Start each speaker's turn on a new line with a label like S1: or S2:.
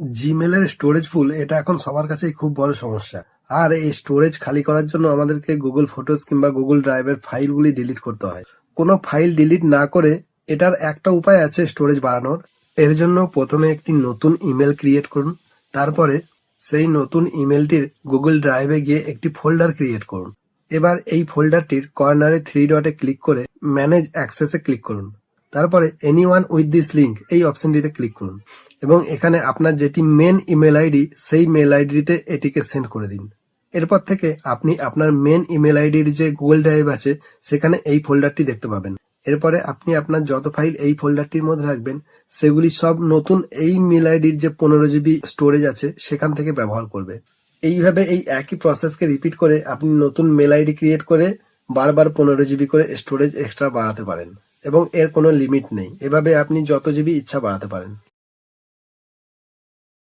S1: জিমেলের storage full এটা এখন সবার কাছেই খুব বড় সমস্যা। আর এই স্টোরেজ খালি করার জন্য আমাদেরকে গুগল ফটোস কিংবা গুগল ড্রাইভের ফাইলগুলি ডিলিট করতে হয়। কোনো ফাইল ডিলিট না করে এটার একটা উপায় আছে স্টোরেজ বাড়ানোর। এর জন্য প্রথমে একটি নতুন ইমেল ক্রিয়েট করুন। তারপরে সেই নতুন ইমেলটির গুগল ড্রাইভে গিয়ে একটি ফোল্ডার ক্রিয়েট করুন। এবার এই ফোল্ডারটির কর্নারে থ্রি ডটে ক্লিক করে ম্যানেজ অ্যাক্সেসে ক্লিক করুন। তারপরে any one with this link এই অপশনটিতে ক্লিক করুন। এবং এখানে আপনার যেটি মেন ইমেল আইডি সেই মেল আইডিতে এটিকে সেন্ড করে দিন। এরপর থেকে আপনি আপনার মেন ইমেল আইডির যে গুগল ড্রাইভ আছে, সেখানে এই ফোল্ডারটি দেখতে পাবেন। এরপরে আপনি আপনার যত ফাইল এই ফোল্ডারটির মধ্যে রাখবেন, সেগুলি সব নতুন এই মেল আইডির যে পনেরো জিবি স্টোরেজ আছে, সেখান থেকে ব্যবহার করবে। এইভাবে এই একই প্রসেসকে রিপিট করে আপনি নতুন মেল আইডি ক্রিয়েট করে বারবার পনেরো জিবি করে স্টোরেজ এক্সট্রা বাড়াতে পারেন। এবং এর কোনো লিমিট নেই। এভাবে আপনি যত জিবি ইচ্ছা বাড়াতে পারেন।